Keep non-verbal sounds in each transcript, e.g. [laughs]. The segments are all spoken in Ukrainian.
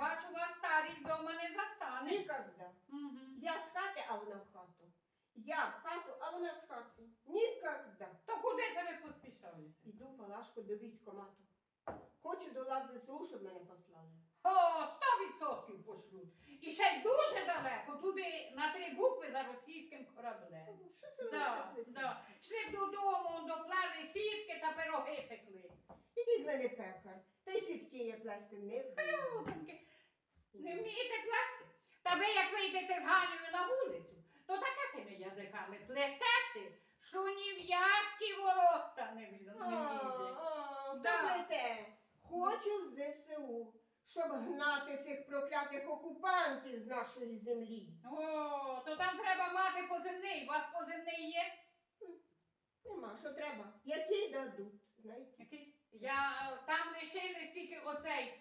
Бачу, вас старі вдома не застане. Нікогда. Мгм. Я з хати, а вона в хату. Я в хату, а вона з хати. Нікогда. То куди це ви поспішаєте? Іду палашку до військкомату. Хочу до лав ЗСУ, щоб мене послали. О, сто відсотків пошлють. І ще й дуже далеко, туди на три букви за російським кораблем. Що це ви Да, це да. Йшли б додому, доплели сітки та пироги пекли. Який з мене пекар. Та й сітки я плести не вмію. Людоньки, не вмієте плести? Та ви як вийдете з Ганею на вулицю, то такими язиками плетете, що ні в які ворота не влі- Да. Хочу в ЗСУ, щоб гнати цих проклятих окупантів з нашої землі. О, то там треба мати позивний. У вас позивний є? Нема, що треба. Який дадуть, знаєте? Який? Я там лишились тільки оцей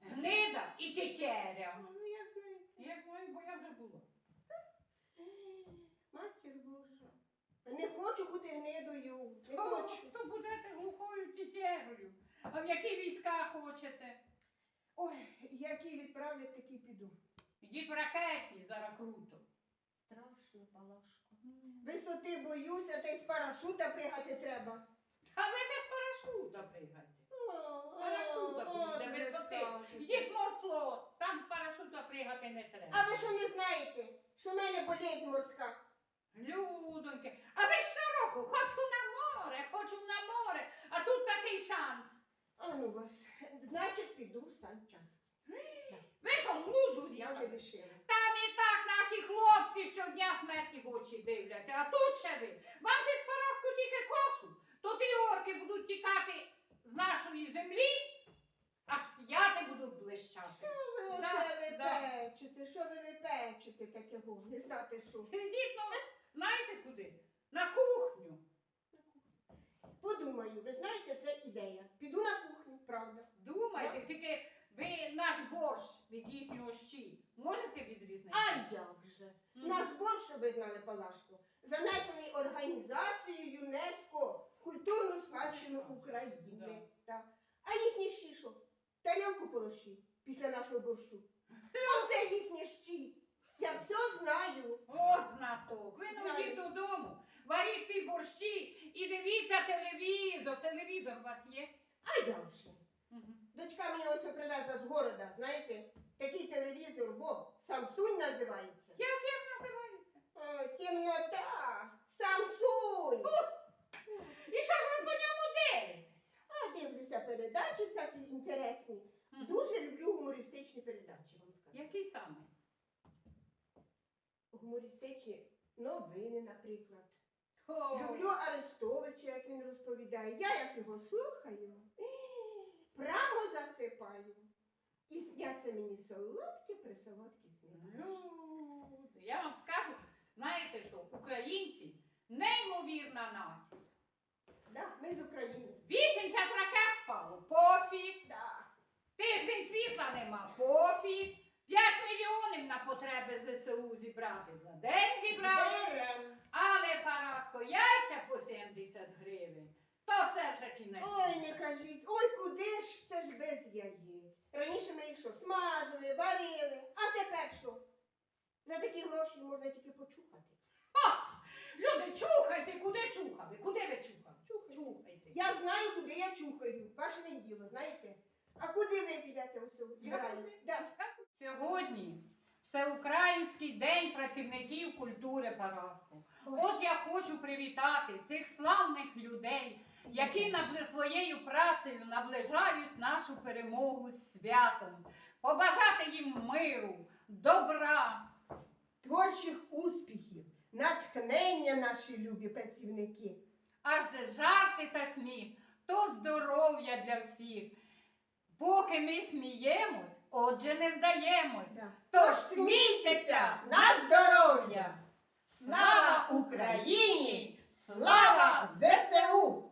гнида і тетеря. Ну, як знаєте. Як маю, бо я вже була. Матір Божа. Не хочу бути гнидою. Не То, хочу. то будете глухою тетерою. А в які війська хочете? Ой, які відправлять, такі піду. Йдіть в ракетні, зараз круто. Страшно, Палашко. Висоти боюся, та й з парашута пригати треба. А ви без парашута пригайте. Парашута буде висоти. скажете. Йдіть в там з парашута пригати не треба. А ви що не знаєте, що в мене болезнь морська? Людоньки, а ви щороку хочу на море, хочу на море, а тут такий шанс. А ну вас, значить піду в санчасть. Ви що, з глузду Я вже з'їхали? вишила. Там і так наші хлопці щодня смерті в очі дивляться, а тут ще ви. Вам же ж поразку тільки косу, то ті орки будуть тікати з нашої землі, аж п'яти будуть блищати. Що ви Да, оце да. лепечете? Що ви лепечете такого? Не знати що. Ідіть, ну, знаєте куди? На кухню. Подумаю, ви знаєте, це ідея. Піду на кухню, правда. Думайте, тільки ви наш борщ від їхнього щі можете відрізнити? А як же? Мгм. Наш борщ, щоб ви знали, Палашко, занесений організацією ЮНЕСКО культурну спадщину України. Так. А їхні щі що? Тарілку полощі після нашого борщу. [laughs] Оце їхні щі. Я все знаю. От знаток. Ви ну Знаю. йдіть додому, варіть ті борщі і дивіться телевізор. Телевізор у вас є? А як же? Дочка мені ось привезла з города, знаєте, такий телевізор, во, Самсунь називається. Як як називається? Темнота, Самсунь. І що ж ви по ньому дивитеся? А дивлюся передачі всякі інтересні. Мгм. Дуже люблю гумористичні передачі, вам скажу. Який саме? Гумористичні новини, наприклад. О, Люблю Арестовича, як він розповідає. Я як його слухаю, прямо засипаю. І сняться мені солодкі присолодкі сни. люди, Я вам скажу, знаєте що, українці неймовірна нація. Да, ми з України. 80 ракет впало, пофіг. Да. Тиждень світла нема, пофіг. 5 мільйонів на потреби ЗСУ зібрати за день зібрали. Але Параско, яйця по 70 гривень. То це вже кінець. Ой, не кажіть, ой, куди ж це ж без яєць? Раніше ми їх що, смажили, варили, а тепер що? За такі гроші можна тільки почухати. От, люди, чухайте, куди чухали? Куди ви чухали? Чухайте. Я знаю, куди я чухаю. Ваше не діло, знаєте? А куди ви підете збираєте? Сьогодні Всеукраїнський день працівників культури Параско. Ой. От я хочу привітати цих славних людей, які своєю працею наближають нашу перемогу з святом, побажати їм миру, добра. Творчих успіхів, натхнення наші любі працівники. аж жарти та сміх, то здоров'я для всіх. Поки ми сміємось, отже не здаємось. Да. Тож смійтеся на здоров'я! Слава Україні! Слава ЗСУ!